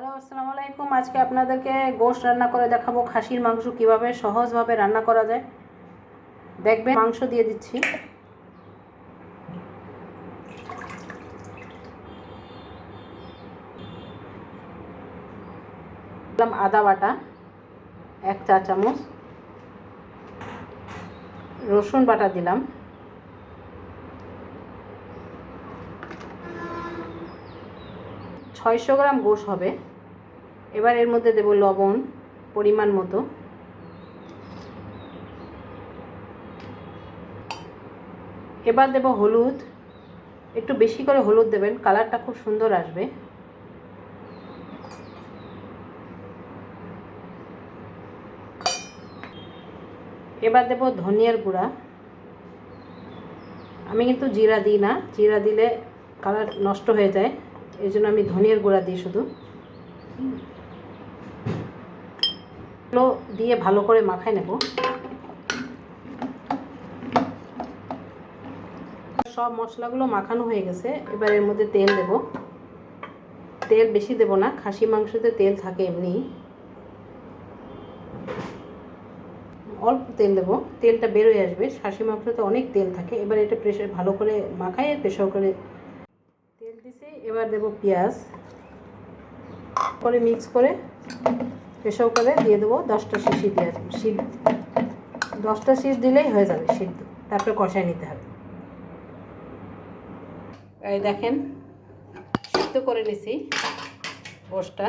Hello আসসালামু আলাইকুম। আজকে আপনাদেরকে গোশ রান্না করে দেখাবো খাসির মাংস কীভাবে সহজভাবে রান্না করা যায়। দেখবেন, মাংস দিয়ে দিচ্ছি। আদা বাটা, এক চা চামচ। রসুন বাটা দিলাম। ছয়শো গ্রাম গোশ হবে। এবার এর মধ্যে দেব লবণ, পরিমাণ মতো। এবার দেব হলুদ। একটু বেশি করে হলুদ দেবেন, কালারটা খুব সুন্দর আসবে। এবার দেব ধনিয়ার গুঁড়া। আমি কিন্তু জিরা দিই না, জিরা দিলে কালার নষ্ট হয়ে যায়। এই জন্য আমি ধনিয়ার গুঁড়া দিই শুধু। দিয়ে ভালো করে মাখায় নেব। সব মশলাগুলো মাখানো হয়ে গেছে, এবার এর মধ্যে তেল দেব। তেল বেশি দেব না, খাসি মাংসতে তেল থাকে এমনি। অল্প তেল দেবো, তেলটা বেরোয় আসবে। খাসি মাংসতে অনেক তেল থাকে, এবার এটা প্রেশার ভালো করে মাখায়, প্রেশার করে এবার দেব পেঁয়াজ। করে মিক্স করে প্রেশার করে দিয়ে দেবো দশটা শিশি দিয়ে সিদ্ধ দশটা শীষ দিলেই হয়ে যাবে সিদ্ধ। তারপরে কষায় নিতে হবে। এই দেখেন, সিদ্ধ করে নিছি। গোষ্ঠটা।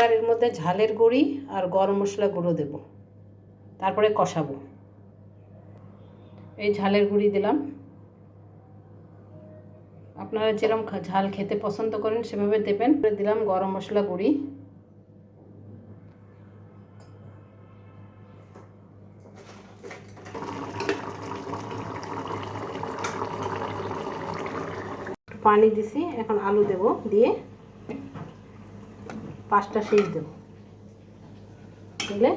এবার এর মধ্যে ঝালের গুঁড়ি আর গরম মশলা গুঁড়ো দেব। তারপরে কষাবো। এই ঝালের গুঁড়ি দিলাম। আপনারা যেরকম ঝাল খেতে পছন্দ করেন সেভাবে দেবেন। দিলাম গরম মশলা গুঁড়ি। পানি দিছি, এখন আলু দেব দিয়ে। পাঁচটা শীষ দেব। দিলে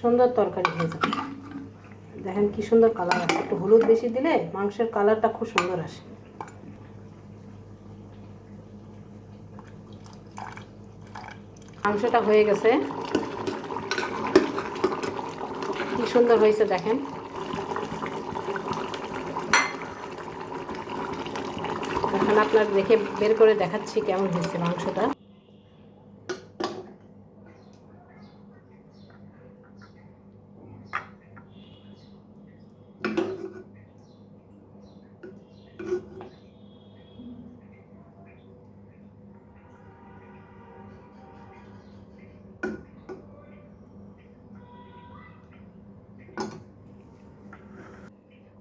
সুন্দর তরকারি হয়ে যাবে। দেখেন কি সুন্দর কালার আসে। একটু হলুদ বেশি দিলে মাংসের কালারটা খুব সুন্দর আসে। মাংসটা হয়ে গেছে। কি সুন্দর হয়েছে দেখেন। এখন আপনার দেখে বের করে দেখাচ্ছি কেমন হয়েছে মাংসটা।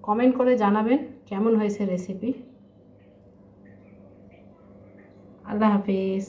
কমেন্ট করে জানাবেন কেমন হয়েছে রেসিপি আল্লাহ হাফিজ